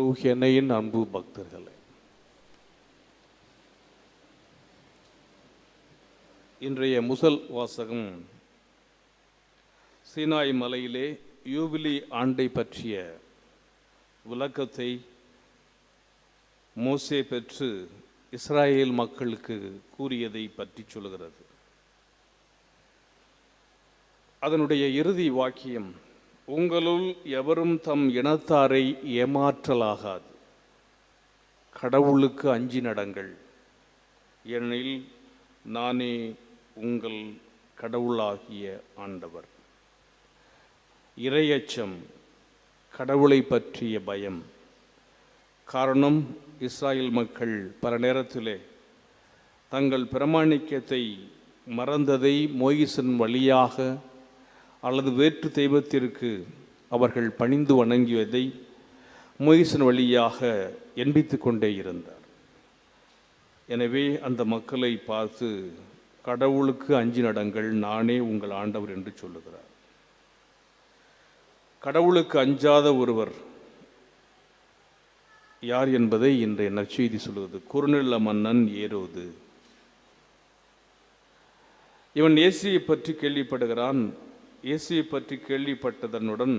கிறிஸ்துவில் அன்பு பக்தர்களே இன்றைய முதல் வாசகம் சீனாய் மலையிலே யூபிலி ஆண்டை பற்றிய விளக்கத்தை மோசே பெற்று இஸ்ராயேல் மக்களுக்கு கூறியதை பற்றி சொல்கிறது. அதனுடைய இறுதி வாக்கியம் உங்களுள் எவரும் தம் இனத்தாரை ஏமாற்றலாகாது. கடவுளுக்கு அஞ்சி நடங்கள். ஏனெனில் நானே உங்கள் கடவுளாகிய ஆண்டவர். இரையச்சம் கடவுளை பற்றிய பயம். காரணம் இஸ்ராயல் மக்கள் பல நேரத்திலே தங்கள் பிரமாணிக்கத்தை மறந்ததை மோயிசன் வழியாக அல்லது வேற்று தெய்வத்திற்கு அவர்கள் பணிந்து வணங்கியதை மொய்சன் வழியாக எண்பித்து கொண்டே இருந்தார். எனவே அந்த மக்களை பார்த்து கடவுளுக்கு அஞ்சு நடங்கள் நானே உங்கள் ஆண்டவர் என்று சொல்லுகிறார். கடவுளுக்கு அஞ்சாத ஒருவர் யார் என்பதை இன்றைய நற்செய்தி சொல்வது குறுநில மன்னன் ஏரோது. இவன் இயேசுவை பற்றி கேள்விப்படுகிறான் இயேசுவை பற்றி கேள்விப்பட்டதனுடன்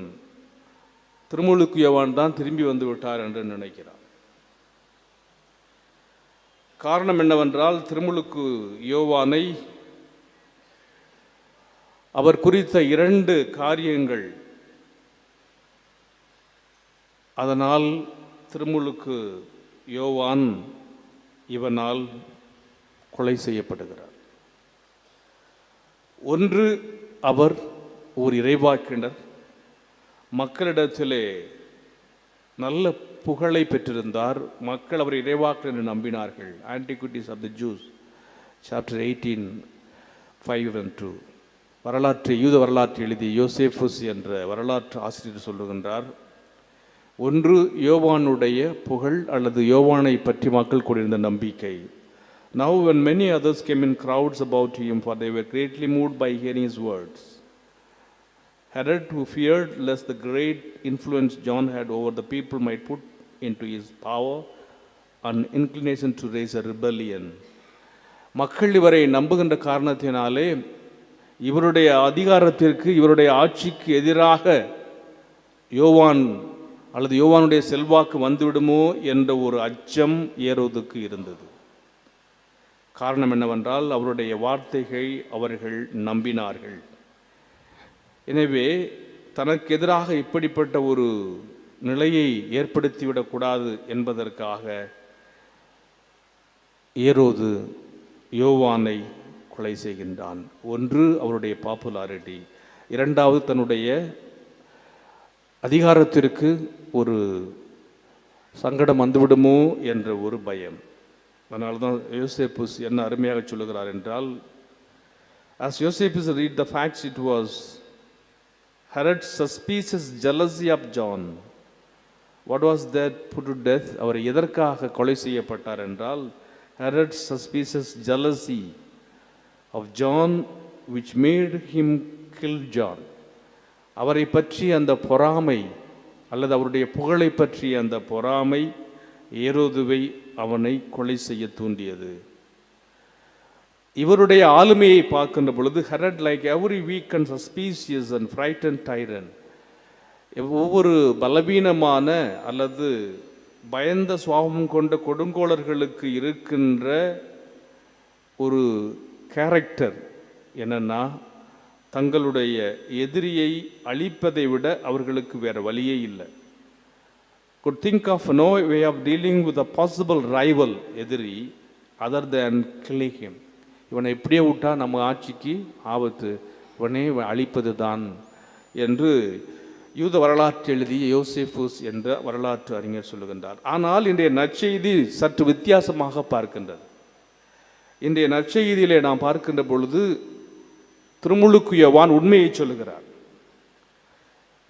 திருமுழுக்கு யோவான் தான் திரும்பி வந்து விட்டார் என்று நினைக்கிறான் காரணம் என்னவென்றால் திருமுழுக்கு யோவானை அவர் குறித்த இரண்டு காரியங்கள். அதனால் திருமுழுக்கு யோவான் இவனால் கொலை செய்யப்படுகிறார். ஒன்று அவர் ஒரு இறைவாக்கினர் மக்களிடத்திலே நல்ல புகழை பெற்றிருந்தார். மக்கள் அவர் இறைவாக்கினர் நம்பினார்கள். Antiquities of the Jews chapter eighteen five and two வரலாற்று யூத வரலாற்று எழுதிய யோசேஃபுஸ் என்ற வரலாற்று ஆசிரியர் சொல்லுகின்றார் ஒன்று யோவானுடைய புகழ் அல்லது யோவானை பற்றி மக்கள் கொண்டிருந்த நம்பிக்கை. Now when many others came in crowds about him, for they were greatly moved by hearing his words. Herod, who feared lest the great influence John had over the people might put into his power an inclination to raise a rebellion. மக்கள் இவரை நம்புகின்ற காரணத்தினாலே இவருடைய அதிகாரத்திற்கு இவருடைய ஆட்சிக்கு எதிராக யோவான் அல்லது யோவானுடைய செல்வாக்கு வந்துவிடுமோ என்ற ஒரு அச்சம் ஏறுவதற்கு இருந்தது காரணம் என்னவென்றால் அவருடைய வார்த்தைகள் அவர்கள் நம்பினார்கள் எனவே தனக்கு எதிராக இப்படிப்பட்ட ஒரு நிலையை ஏற்படுத்திவிடக்கூடாது என்பதற்காக ஏரோது யோவானை கொலை செய்கின்றான். ஒன்று அவருடைய பாப்புலாரிட்டி இரண்டாவது தன்னுடைய அதிகாரத்திற்கு ஒரு சங்கடம் வந்துவிடுமோ என்ற ஒரு பயம். அதனால தான் யோசேப்புஸ் என்ன அருமையாக சொல்லுகிறார் என்றால் as Josephus read the facts it was Herod suspicious jealousy of John what was that put to death அவர் எதற்காக கொலை செய்யப்பட்டார் என்றால் Herod suspicious jealousy of John which made him kill John அவரை பற்றி அந்த பொறாமை அல்லது அவருடைய புகழை பற்றிய அந்த பொறாமை ஏரோதுவை அவனை கொலை செய்ய தூண்டியது இவருடைய ஆளுமையை பார்க்கின்ற பொழுது Herod like every weak and suspicious and frighten tyrant ஒவ்வொரு பலவீனமான அல்லது பயந்த சுவாபம் கொண்ட கொடுங்கோளர்களுக்கு இருக்கின்ற ஒரு கேரக்டர் என்னென்னா தங்களுடைய எதிரியை அழிப்பதை விட அவர்களுக்கு வேறு வழியே இல்லை. Good think of no way of dealing with a possible rival எதிரி அதர் தேன் killing இவனை இப்படியே விட்டால் நம்ம ஆட்சிக்கு ஆபத்து. இவனே அழிப்பது தான் என்று யூத வரலாற்று எழுதிய யோசேஃபூஸ் என்ற வரலாற்று அறிஞர் சொல்லுகின்றார். ஆனால் இன்றைய நற்செய்தி சற்று வித்தியாசமாக பார்க்கின்றது. இன்றைய நற்செய்தியிலே நாம் பார்க்கின்ற பொழுது திருமுழுக்குயவான் உண்மையை சொல்லுகிறார்.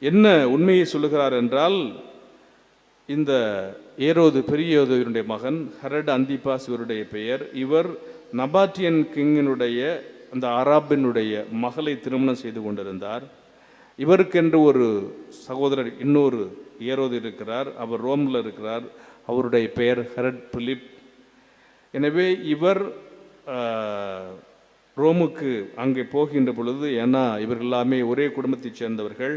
என்ன உண்மையை சொல்லுகிறார் என்றால் இந்த ஏரோது பெரியோதுவனுடைய மகன் ஹரட் அந்திபாஸ் இவருடைய பெயர். இவர் நபாட்டியன் கிங்கினுடைய அந்த அராபினுடைய மகளை திருமணம் செய்து கொண்டிருந்தார். இவருக்கென்று ஒரு சகோதரர் இன்னொரு ஏரோது இருக்கிறார். அவர் ரோமில் இருக்கிறார். அவருடைய பெயர் ஹெரட் பிலிப். எனவே இவர் ரோமுக்கு அங்கே போகின்ற பொழுது ஏன்னா இவர்கள் எல்லாமே ஒரே குடும்பத்தைச் சேர்ந்தவர்கள்.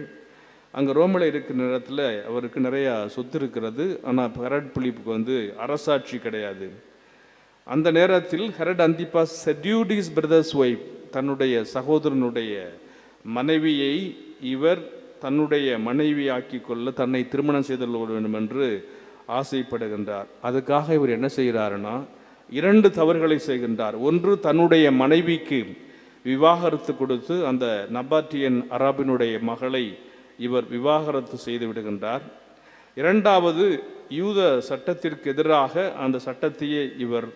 அங்கே ரோமில் இருக்கிற நேரத்தில் அவருக்கு நிறையா சொத்து இருக்கிறது. ஆனால் ஹெரட் பிலிப்புக்கு வந்து அரசாட்சி கிடையாது. அந்த நேரத்தில் Herod Antipas seduced his brother's wife தன்னுடைய சகோதரனுடைய மனைவியை இவர் தன்னுடைய மனைவியாக்கி கொள்ள தன்னை திருமணம் செய்து கொள்ள வேண்டும் என்று ஆசைப்படுகின்றார். அதுக்காக இவர் என்ன செய்கிறாருன்னா இரண்டு தவறுகளை செய்கின்றார். ஒன்று தன்னுடைய மனைவிக்கு விவாகரத்து கொடுத்து அந்த நபாட்டியன் அராபினுடைய மகளை இவர் விவாகரத்து செய்து விடுகின்றார். இரண்டாவது யூத சட்டத்திற்கு எதிராக அந்த சட்டத்தையே இவர்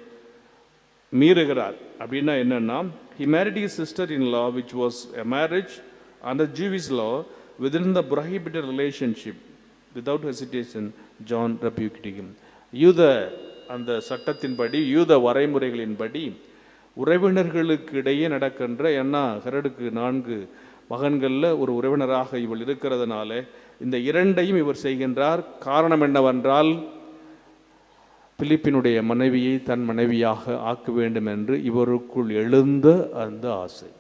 மீறுகிறார். அப்படின்னா என்னன்னா he married his sister in law which was a marriage under Jewish law within the prohibited relationship without hesitation John rebuked him யூத அந்த சட்டத்தின்படி யூத வரைமுறைகளின்படி உறவினர்களுக்கு இடையே நடக்கின்ற என்ன ஹெரடுக்கு நான்கு மகன்களில் ஒரு உறவினராக இவள் இருக்கிறதுனால இந்த இரண்டையும் இவர் செய்கின்றார். காரணம் என்னவென்றால் பிலிப்பினுடைய மனைவியை தன் மனைவியாக ஆக்க வேண்டும் என்று இவருக்குள் எழுந்த அந்த ஆசை.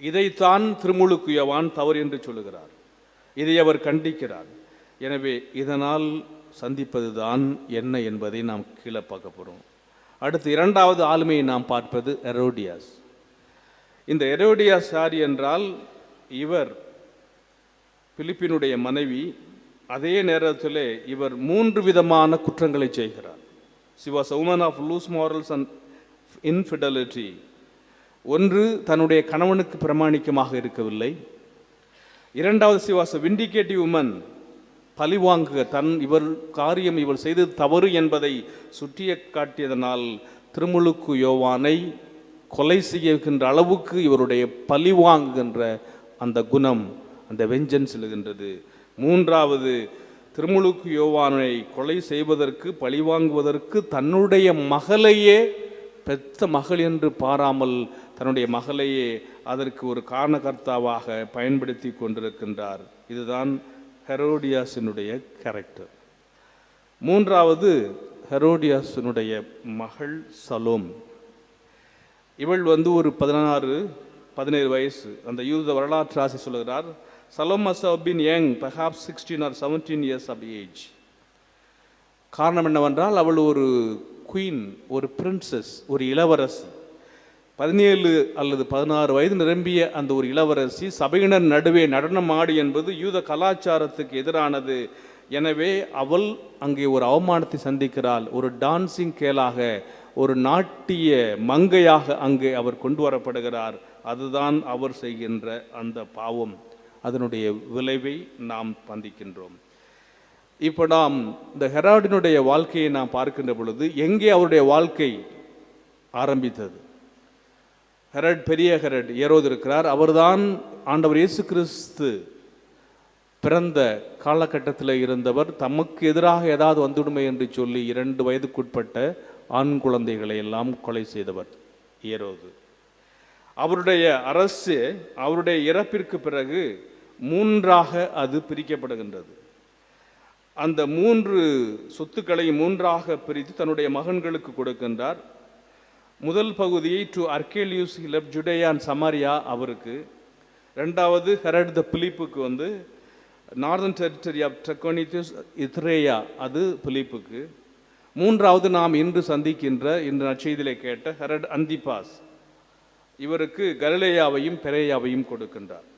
இதைத்தான் திருமுழுக்குயவான் தவறு என்று சொல்லுகிறார். இதை அவர் கண்டிக்கிறார். எனவே இதனால் சந்திப்பதுதான் என்ன என்பதை நாம் கீழே பார்க்க போகிறோம் அடுத்து இரண்டாவது ஆளுமையை நாம் பார்ப்பது எரோடியாஸ் இந்த எரோடியாஸ் சாரி என்றால் இவர் பிலிப்பினுடைய மனைவி அதே நேரத்தில் இவர் மூன்று விதமான குற்றங்களை செய்கிறார். She was woman of loose morals and infidelity ஒன்று தன்னுடைய கணவனுக்கு பிரமாணிக்கமாக இருக்கவில்லை. இரண்டாவது சி வாஸ் விண்டிகேட்டிவ் உமன் பழிவாங்குக தன் இவர் காரியம் இவர் செய்தது தவறு என்பதை சுற்றிய காட்டியதனால் திருமுழுக்கு யோவானை கொலை செய்கின்ற அளவுக்கு இவருடைய பழிவாங்குகின்ற அந்த குணம் அந்த வெஞ்சன் செல்கின்றது. மூன்றாவது திருமுழுக்கு யோவானை கொலை செய்வதற்கு பழிவாங்குவதற்கு தன்னுடைய மகளையே பெத்த மகள் என்று பாராமல் தன்னுடைய மகளையே அதற்கு ஒரு காரணகர்த்தாவாக பயன்படுத்தி கொண்டிருக்கின்றார். இதுதான் ஹெரோடியாஸினுடைய கேரக்டர் மூன்றாவது ஹெரோடியாஸினுடைய மகள் சலோம். இவள் வந்து ஒரு பதினாறு பதினேழு வயசு. அந்த யூத வரலாற்று ஆசை சொல்கிறார் Salome must have been young perhaps sixteen or seventeen years of age. காரணம் என்னவென்றால் அவள் ஒரு குயின் ஒரு பிரின்சஸ் ஒரு இளவரசி. பதினேழு அல்லது பதினாறு வயது நிரம்பிய அந்த ஒரு இளவரசி சபையினர் நடுவே நடனம் ஆடி என்பது யூத கலாச்சாரத்துக்கு எதிரானது. எனவே அவள் அங்கே ஒரு அவமானத்தை சந்திக்கிறாள். ஒரு டான்சிங் கேலாக ஒரு நாட்டிய மங்கையாக அங்கே அவர் கொண்டு வரப்படுகிறார். அதுதான் அவர் செய்கின்ற அந்த பாவம். அதனுடைய விளைவை நாம் பந்திக்கின்றோம். இப்போ நாம் இந்த ஹெராடினுடைய வாழ்க்கையை நாம் பார்க்கின்ற பொழுது எங்கே அவருடைய வாழ்க்கை ஆரம்பித்தது? ஹெரட் பெரிய ஹெரட் ஏரோது இருக்கிறார். அவர்தான் ஆண்டவர் இயேசு கிறிஸ்து பிறந்த காலகட்டத்தில் இருந்தவர். தமக்கு எதிராக ஏதாவது வந்துடுமே என்று சொல்லி இரண்டு வயதுக்குட்பட்ட ஆண் குழந்தைகளை எல்லாம் கொலை செய்தவர் ஏரோது. அவருடைய அரசு அவருடைய இறப்பிற்கு பிறகு மூன்றாக அது பிரிக்கப்படுகின்றது. அந்த மூன்று சொத்துக்களை மூன்றாக பிரித்து தன்னுடைய மகன்களுக்கு கொடுக்கின்றார். முதல் பகுதியை டு அர்கேலியூஸ் ஹிலப் ஜுடேயான் சமாரியா அவருக்கு. ரெண்டாவது ஹெரட் த பிலிப்புக்கு வந்து northern territory of Trachonitis Ituraea அது பிலிப்புக்கு மூன்றாவது நாம் இன்று சந்திக்கின்ற இன்று நற்செய்தியிலே கேட்ட ஹெரட் அந்திபாஸ் இவருக்கு கலிலேயாவையும் பெரேயாவையும் கொடுக்கின்றார்.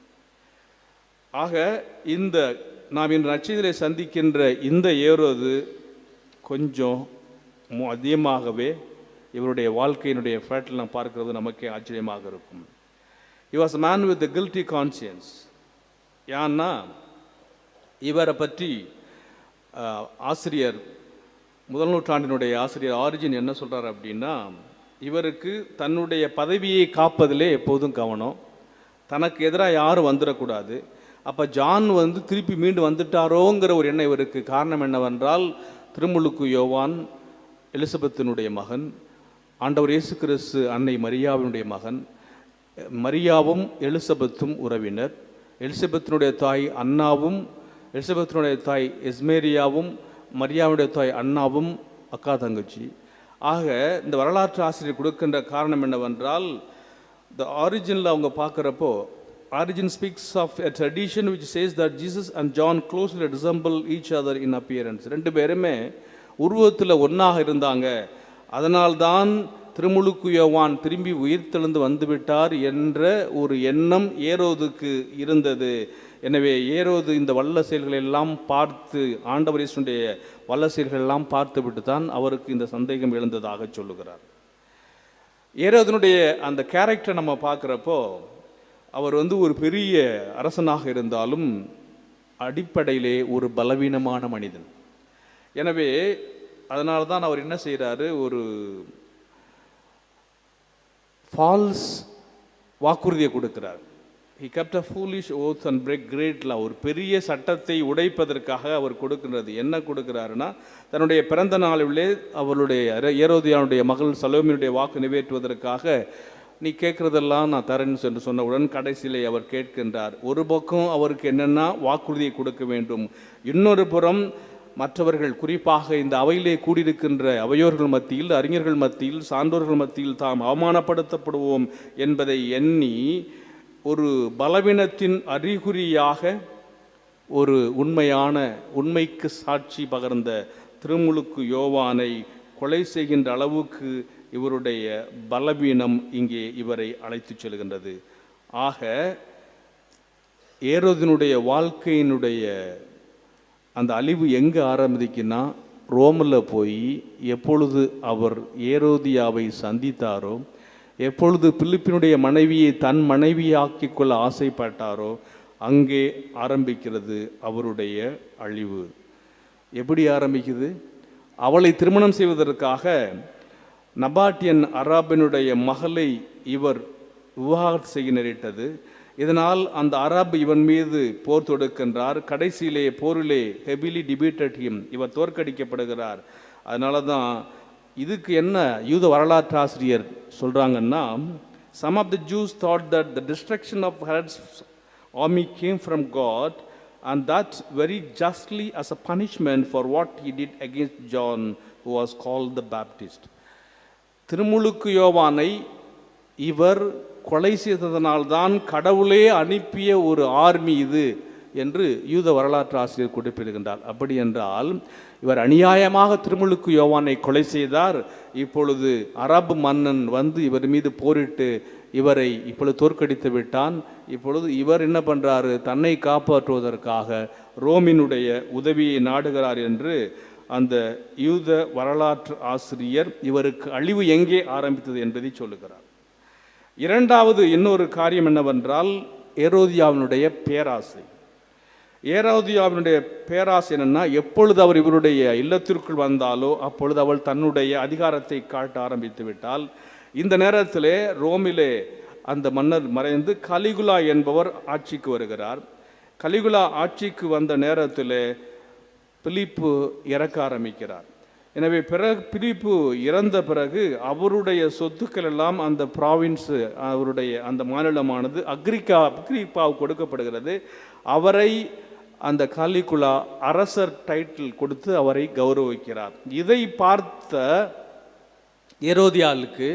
ஆக இந்த நாம் இன்று நட்சத்திரை சந்திக்கின்ற இந்த ஏறது கொஞ்சம் அதிகமாகவே இவருடைய வாழ்க்கையினுடைய ஃபேட்டில் நாம் பார்க்கிறது நமக்கே ஆச்சரியமாக இருக்கும். He was man with the a conscience ஏன்னா இவரை பற்றி ஆசிரியர் முதல் நூற்றாண்டினுடைய ஆசிரியர் ஆரிஜின் என்ன சொல்கிறார் அப்படின்னா இவருக்கு தன்னுடைய பதவியை காப்பதிலே எப்போதும் கவனம். தனக்கு எதிராக யாரும் வந்துடக்கூடாது அப்போ ஜான் வந்து திருப்பி மீண்டு வந்துட்டாரோங்கிற ஒரு எண்ணம் இவருக்கு. காரணம் என்னவென்றால் திருமுழுக்கு யோவான் எலிசபெத்தினுடைய மகன் ஆண்டவர் இயேசு கிறிஸ்து அன்னை மரியாவினுடைய மகன் மரியாவும் எலிசபெத்தும் உறவினர். எலிசபெத்தினுடைய தாய் அண்ணாவும் எலிசபெத்தினுடைய தாய் எஸ்மேரியாவும் மரியாவுடைய தாய் அண்ணாவும் அக்கா தங்கச்சி. ஆக இந்த வரலாற்று ஆசிரியர் கொடுக்கின்ற காரணம் என்னவென்றால் இந்த ஆரிஜினில் அவங்க பார்க்குறப்போ Origen speaks of a tradition which says that Jesus and John closely resemble each other in appearance. ரெண்டு பேருமே உருவத்தில் ஒன்றாக இருந்தாங்க. அதனால்தான் திருமுழுக்குயவான் திரும்பி உயிர்த்தெழுந்து வந்துவிட்டார் என்ற ஒரு எண்ணம் ஏரோதுக்கு இருந்தது. எனவே ஏரோது இந்த வல்ல செயல்களை எல்லாம் பார்த்து ஆண்டவர் இயேசுடைய வல்ல செயல்கள் எல்லாம் பார்த்துவிட்டு தான் அவருக்கு இந்த சந்தேகம் எழுந்ததாக சொல்லுகிறார். ஏரோதனுடைய அந்த கேரக்டர் நம்ம பார்க்குறப்போ அவர் வந்து ஒரு பெரிய அரசனாக இருந்தாலும் அடிப்படையிலே ஒரு பலவீனமான மனிதன். எனவே அதனால தான் அவர் என்ன செய்கிறாரு ஒரு ஃபால்ஸ் வாக்குறுதியை கொடுக்கிறார். He kept a foolish oath and break great ஒரு பெரிய சட்டத்தை உடைப்பதற்காக அவர் கொடுக்கின்றது. என்ன கொடுக்கிறாருன்னா தன்னுடைய பிறந்த நாளிலே அவருடைய ஏரோதியானுடைய மகள் சலோமியுடைய வாக்கு நிறைவேற்றுவதற்காக நீ கேட்குறதெல்லாம் நான் தரேன்னு என்று சொன்னவுடன் கடைசியிலே அவர் கேட்கின்றார் ஒரு பக்கம் அவருக்கு என்னென்னா வாக்குறுதியை கொடுக்க வேண்டும் இன்னொரு புறம் மற்றவர்கள் குறிப்பாக இந்த அவையிலே கூடியிருக்கின்ற அவையோர்கள் மத்தியில் அறிஞர்கள் மத்தியில் சான்றோர்கள் மத்தியில் தாம் அவமானப்படுத்தப்படுவோம் என்பதை எண்ணி ஒரு பலவீனத்தின் அறிகுறியாக ஒரு உண்மையான உண்மைக்கு சாட்சி பகர்ந்த திருமுழுக்கு யோவானை கொலை செய்கின்ற அளவுக்கு இவருடைய பலவீனம் இங்கே இவரை அழைத்துச் செல்கின்றது. ஆக ஏரோதினுடைய வாழ்க்கையினுடைய அந்த அழிவு எங்கே ஆரம்பிக்குன்னா ரோமில் போய் எப்பொழுது அவர் ஏரோதியாவை சந்தித்தாரோ எப்பொழுது பிலிப்பினுடைய மனைவியை தன் மனைவியாக்கிக் கொள்ள ஆசைப்பட்டாரோ அங்கே ஆரம்பிக்கிறது அவருடைய அழிவு. எப்படி ஆரம்பிக்குது? அவளை திருமணம் செய்வதற்காக நபாட்டியன் அராபினுடைய மகளை இவர் விவாகரத்து செய்ய நேரிட்டது. இதனால் அந்த அராபு இவன் மீது போர் தொடுக்கின்றார். கடைசியிலே போரிலே ஹெவிலி டிபீட்டட் ஹிம் இவர் தோற்கடிக்கப்படுகிறார். அதனால தான் இதுக்கு என்ன யூத வரலாற்று ஆசிரியர் சொல்கிறாங்கன்னா some of the Jews thought that the destruction of Herod's army came from God and that's very justly as a punishment for what he did against John who was call the Baptist திருமுழுக்கு யோவானை இவர் கொலை செய்ததனால்தான் கடவுளே அனுப்பிய ஒரு army இது என்று யூத வரலாற்று ஆசிரியர் குறிப்பிடுகின்றார். அப்படி என்றால் இவர் அநியாயமாக திருமுழுக்கு யோவானை கொலை செய்தார். இப்பொழுது அரபு மன்னன் வந்து இவர் மீது போரிட்டு இவரை இப்பொழுது தோற்கடித்து விட்டான். இப்பொழுது இவர் என்ன பண்ணுறாரு தன்னை காப்பாற்றுவதற்காக ரோமினுடைய உதவியை நாடுகிறார் என்று அந்த யூத வரலாற்று ஆசிரியர் இவருக்கு அழிவு எங்கே ஆரம்பித்தது என்பதை சொல்லுகிறார். இரண்டாவது இன்னொரு காரியம் என்னவென்றால் ஏரோதியாவினுடைய பேராசை. ஏரோதியாவினுடைய பேராசை என்னென்னா எப்பொழுது அவர் இவருடைய இல்லத்திற்குள் வந்தாலோ அப்பொழுது அவள் தன்னுடைய அதிகாரத்தை காட்ட ஆரம்பித்து விட்டால் இந்த நேரத்திலே ரோமிலே அந்த மன்னர் மறைந்து கலிகுலா என்பவர் ஆட்சிக்கு வருகிறார். கலிகுலா ஆட்சிக்கு வந்த நேரத்திலே பிலிப்பு இறக்க ஆரம்பிக்கிறார். எனவே பிறகு பிலிப்பு இறந்த பிறகு அவருடைய சொத்துக்கள் எல்லாம் அந்த ப்ராவின்ஸு அவருடைய அந்த மாநிலமானது அக்ரிக்கா அக்ரிப்பாவுக்கு கொடுக்கப்படுகிறது. அவரை அந்த காலிகுலா அரசர் டைட்டில் கொடுத்து அவரை கௌரவிக்கிறார். இதை பார்த்த ஏரோதியாளுக்கு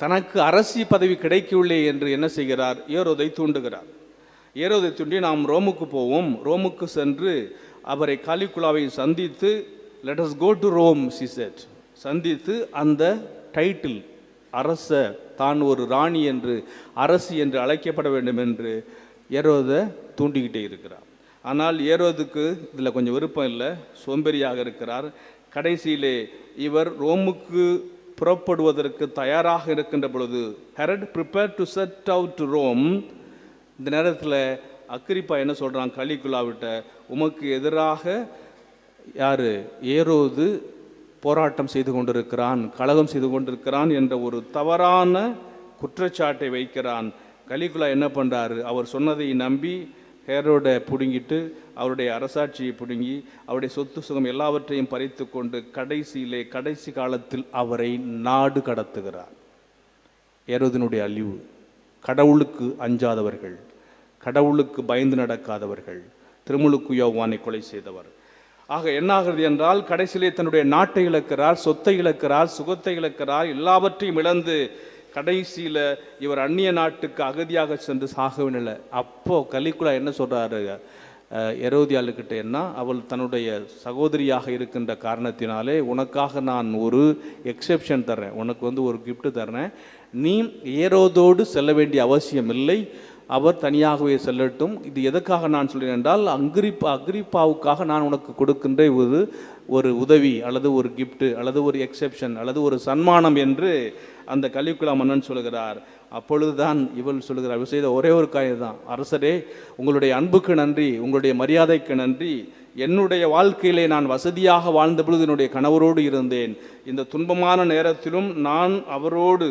தனக்கு அரசி பதவி கிடைக்கவில்லை என்று என்ன செய்கிறார்? ஏரோதை தூண்டுகிறார். ஏரோதை தூண்டி நாம் ரோமுக்கு போவோம். ரோமுக்கு சென்று அவரை காலிகுலாவை சந்தித்து let us go to Rome சிசெட் சந்தித்து அந்த டைட்டில் அரச தான் ஒரு ராணி என்று அரசு என்று அழைக்கப்பட வேண்டும் என்று ஏரோதை தூண்டிக்கிட்டே இருக்கிறார். ஆனால் ஏரோதுக்கு இதில் கொஞ்சம் விருப்பம் இல்லை. சோம்பேறியாக இருக்கிறார். கடைசியிலே இவர் ரோமுக்கு புறப்படுவதற்கு தயாராக இருக்கின்ற பொழுது Herod prepare to set out to Rome இந்த நேரத்தில் அக்ரிப்பா என்ன சொல்கிறான் கலிகுலாவிட்ட உமக்கு எதிராக யார்? ஏரோது போராட்டம் செய்து கொண்டிருக்கிறான் கழகம் செய்து கொண்டிருக்கிறான் என்ற ஒரு தவறான குற்றச்சாட்டை வைக்கிறான். கலிகுலா என்ன பண்ணுறாரு அவர் சொன்னதை நம்பி ஹேரோட பிடுங்கிட்டு அவருடைய அரசாட்சியை பிடுங்கி அவருடைய சொத்து சுகம் எல்லாவற்றையும் பறித்து கொண்டு கடைசியிலே கடைசி காலத்தில் அவரை நாடு கடத்துகிறார். ஏரோதினுடைய அழிவு கடவுளுக்கு அஞ்சாதவர்கள் கடவுளுக்கு பயந்து நடக்காதவர்கள் திருமுழுக்கு யோவானை கொலை செய்தவர். ஆக என்னாகிறது என்றால் கடைசியிலே தன்னுடைய நாட்டை இழக்கிறார் சொத்தை இழக்கிறார் சுகத்தை இழக்கிறார் எல்லாவற்றையும் இழந்து கடைசியில் இவர் அந்நிய நாட்டுக்கு அகதியாக சென்று சாகவில்லை அப்போது கலிக்குலா என்ன சொல்கிறாரு எரோதியாளுக்கிட்ட என்ன? அவள் தன்னுடைய சகோதரியாக இருக்கின்ற காரணத்தினாலே உனக்காக நான் ஒரு எக்ஸெப்ஷன் தர்றேன். உனக்கு வந்து ஒரு கிஃப்ட் தர்றேன். நீ ஏரோதோடு செல்ல வேண்டிய அவசியம் இல்லை. அவர் தனியாகவே செல்லட்டும். இது எதற்காக நான் சொல்கிறேன் என்றால் அங்கிரிப்பா அக்ரிப்பாவுக்காக நான் உனக்கு கொடுக்கின்ற ஒரு ஒரு உதவி அல்லது ஒரு கிஃப்ட்டு அல்லது ஒரு எக்ஸெப்ஷன் அல்லது ஒரு சன்மானம் என்று அந்த கலிகுலா மன்னன் சொல்கிறார். அப்பொழுதுதான் இவள் சொல்கிறார் இவள் செய்த ஒரே ஒரு காரியம் தான் அரசரே உங்களுடைய அன்புக்கு நன்றி உங்களுடைய மரியாதைக்கு நன்றி. என்னுடைய வாழ்க்கையிலே நான் வசதியாக வாழ்ந்த பொழுது என்னுடைய கணவரோடு இருந்தேன். இந்த துன்பமான நேரத்திலும் நான் அவரோடு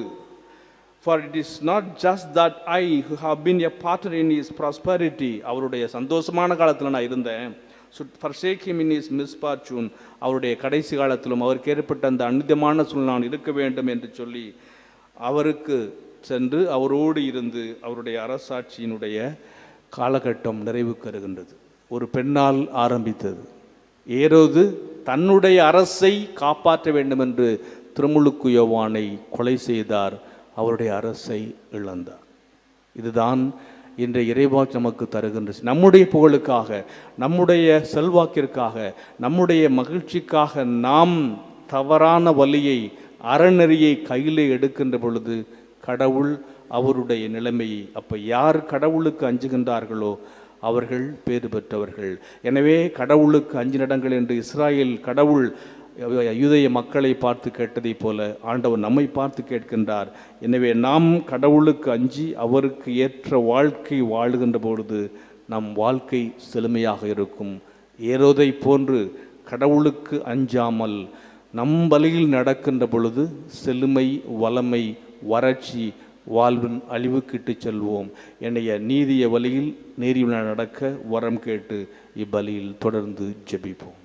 for it is not just that I who have been a partner in his prosperity அவருடைய சந்தோஷமான காலத்தில் நான் இருந்தேன். Should forsake him in his misfortune அவருடைய கடைசி காலத்திலும் அவருக்கு ஏற்பட்ட அந்த அநிதமான சூழ்நிலை நான் இருக்க வேண்டும் என்று சொல்லி அவருக்கு சென்று அவரோடு இருந்து அவருடைய அரசாட்சியினுடைய காலகட்டம் நிறைவுக்கு வருகின்றது. ஒரு பெண்ணால் ஆரம்பித்தது. ஏரோது தன்னுடைய அரசை காப்பாற்ற வேண்டும் என்று திருமுழுக்கு யோவானை கொலை செய்தார். அவருடைய அரசை இழந்தார். இதுதான் இன்றைய இறைவாக்கு நமக்கு தருகின்ற நம்முடைய புகழுக்காக நம்முடைய செல்வாக்கிற்காக நம்முடைய மகிழ்ச்சிக்காக நாம் தவறான வழியை அறநெறியை கையிலே எடுக்கின்ற பொழுது கடவுள் அவருடைய நிலைமையை அப்போ யார் கடவுளுக்கு அஞ்சுகின்றார்களோ அவர்கள் பேறு பெற்றவர்கள். எனவே கடவுளுக்கு அஞ்சு நடங்கள் என்று இஸ்ராயேல் கடவுள் யூதய மக்களை பார்த்து கேட்டதைப் போல ஆண்டவர் நம்மை பார்த்து கேட்கின்றார். எனவே நாம் கடவுளுக்கு அஞ்சி அவருக்கு ஏற்ற வாழ்க்கை வாழுகின்ற பொழுது நம் வாழ்க்கை செழுமையாக இருக்கும். ஏரோதை போன்று கடவுளுக்கு அஞ்சாமல் நம் வழியில் நடக்கின்ற பொழுது செழுமை வளமை வறட்சி வாழ்வின் அழிவுக்கிட்டு செல்வோம். என்னைய நீதிய வழியில் நீதியில் நடக்க வரம் கேட்டு இவ்வழியில் தொடர்ந்து ஜெபிப்போம்.